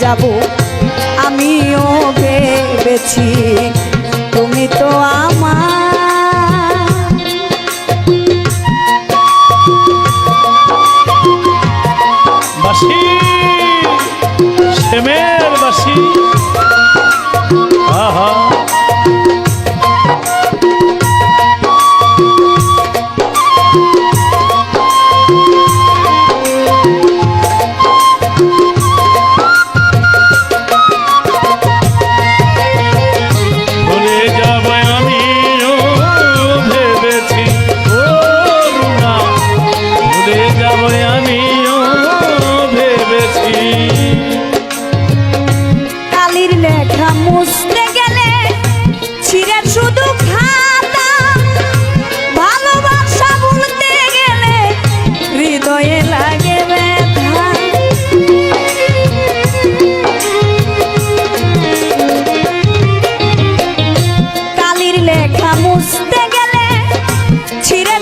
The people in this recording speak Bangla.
যাব। আমিও ভেবেছি তুমি তো আমার। বাসি শ্যামের বাসি